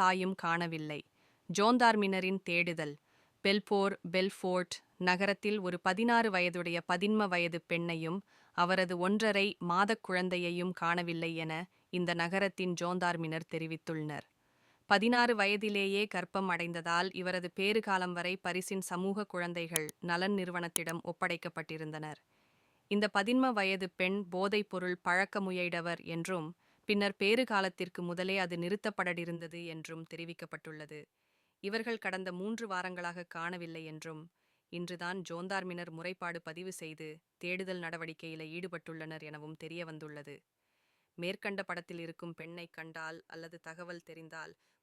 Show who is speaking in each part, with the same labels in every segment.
Speaker 1: தாயும் காணவில்லை. ஜோந்தார்மினரின் தேடுதல். பெல்போர் பெல்ஃபோர்ட் நகரத்தில் ஒரு பதினாறு வயதுடைய பதின்ம வயது பெண்ணையும் அவரது ஒன்றரை மாதக் குழந்தையையும் காணவில்லை என இந்த நகரத்தின் ஜோந்தார்மினர் தெரிவித்துள்ளனர். பதினாறு வயதிலேயே கர்ப்பம் அடைந்ததால் இவரது பேறுகாலம் வரை பரிசின் சமூக குழந்தைகள் நலன் நிறுவனத்திடம் ஒப்படைக்கப்பட்டிருந்தனர். இந்த பதின்ம வயது பெண் போதைப் பொருள் பழக்க முயைடவர் என்றும் பின்னர் பேறுகாலத்திற்கு முதலே அது நிறுத்தப்படடிருந்தது என்றும் தெரிவிக்கப்பட்டுள்ளது. இவர்கள் கடந்த மூன்று வாரங்களாக காணவில்லை என்றும் இன்றுதான் ஜோந்தார்மினர் முறைப்பாடு பதிவு செய்து தேடுதல் நடவடிக்கையில் ஈடுபட்டுள்ளனர் எனவும் தெரிய வந்துள்ளது மேற்கண்ட படத்தில் இருக்கும் பெண்ணை கண்டால் அல்லது தகவல் தெரிந்தால்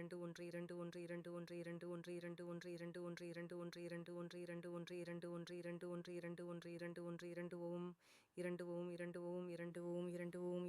Speaker 1: இரண்டு ஒன்று இரண்டு ஒன்று இரண்டு ஒன்று இரண்டு ஒன்று இரண்டு ஒன்று இரண்டு ஒன்று இரண்டு ஒன்று இரண்டு ஒன்று இரண்டு ஒன்று இரண்டு ஒன்று இரண்டு ஒன்று இரண்டு ஒன்று இரண்டு ஒன்று இரண்டு ஓம் இரண்டு ஓம் இரண்டு ஓம் இரண்டு ஓம்